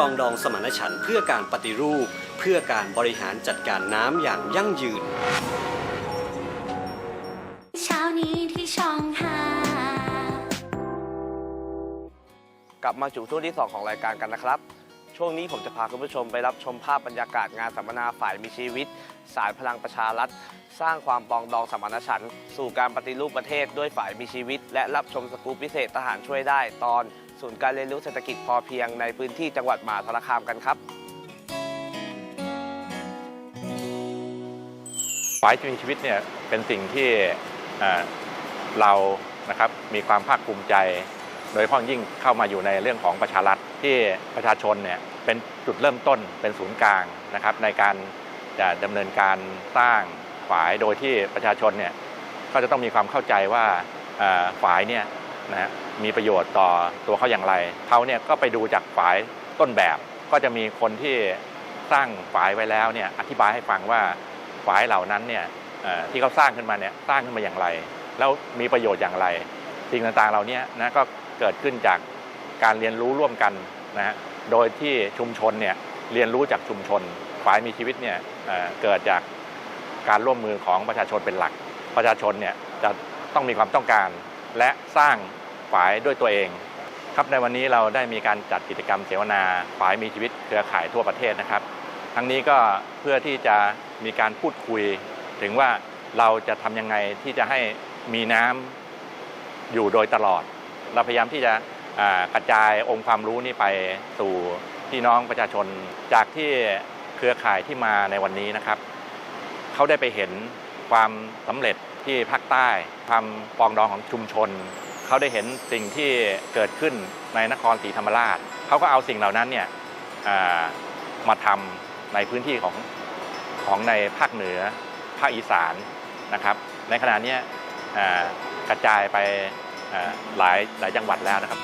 ปรองดองสมานฉันท์เพื่อการปฏิรูป เพื่อการบริหารจัดการน้ำอย่างยั่งยืน เช้านี้ที่ช่องห้ากลับมาสู่ช่วงที่ 2 ของรายการกันนะครับ ช่วงนี้ผมจะพาคุณผู้ชมไปรับชมภาพบรรยากาศงานสัมมนาฝ่ายมีชีวิต สายพลังประชารัฐ สร้างความปองดองสมานฉันท์สู่การปฏิรูปประเทศด้วยฝ่ายมีชีวิต และรับชมสกู๊ปพิเศษทหารช่วยได้ ตอนศูนย์การเรียนรู้เศรษฐกิจพอเพียงในพื้นที่จังหวัดมหาสารคามกันครับฝ่ายมีชีวิตเนี่ยเป็นสิ่งที่เรานะครับมีความภาคภูมิใจ โดยเฉพาะยิ่งเข้ามาอยู่ในเรื่องของประชารัฐที่ประชาชนเนี่ยเป็นจุดเริ่มต้นเป็นศูนย์กลางนะครับในการจะดำเนินการสร้างฝายโดยที่ประชาชนเนี่ยก็จะต้องมีความเข้าใจว่าฝายเนี่ยนะฮะมีประโยชน์ต่อตัวเขาอย่างไรเขาเนี่ยก็ไปดูจากฝายต้นแบบ ก็จะมีคนที่สร้างฝายไว้แล้วเนี่ยอธิบายให้ฟังว่าฝายเหล่านั้นเนี่ยที่เขาสร้างขึ้นมาเนี่ยสร้างขึ้นมาอย่างไร แล้วมีประโยชน์อย่างไรสิ่งต่างๆเหล่านี้นะก็ เกิดขึ้นจากการเรียนรู้ร่วมกันนะฮะโดยที่ชุมชนเนี่ยเรียนรู้จากชุมชนฝ่ายมีชีวิตเนี่ยเเกิดจากการร่วมมือของประชาชนเป็นหลัก ประชาชนเนี่ยจะต้องมีความต้องการ และสร้างฝ่ายด้วยตัวเอง ครับในวันนี้เราได้มีการจัดกิจกรรมเสวนาฝ่ายมีชีวิตเครือข่ายทั่วประเทศนะครับ ทั้งนี้ก็เพื่อที่จะมีการพูดคุย ถึงว่าเราจะทำยังไงที่จะให้มีน้ำอยู่โดยตลอด เราพยายามที่จะกระจายองค์ความรู้นี้ไปสู่พี่น้องประชาชน จากที่เครือข่ายที่มาในวันนี้นะครับ เขาได้ไปเห็นความสำเร็จที่ภาคใต้ความปองดองของชุมชน เขาได้เห็นสิ่งที่เกิดขึ้นในนครศรีธรรมราช เขาก็เอาสิ่งเหล่านั้นเนี่ยามาทำในพื้นที่ของของในภาคเหนือภาคอีสานนะครับ ในขณะนี้กระจายไป หลายหลายจังหวัดแล้วนะครับ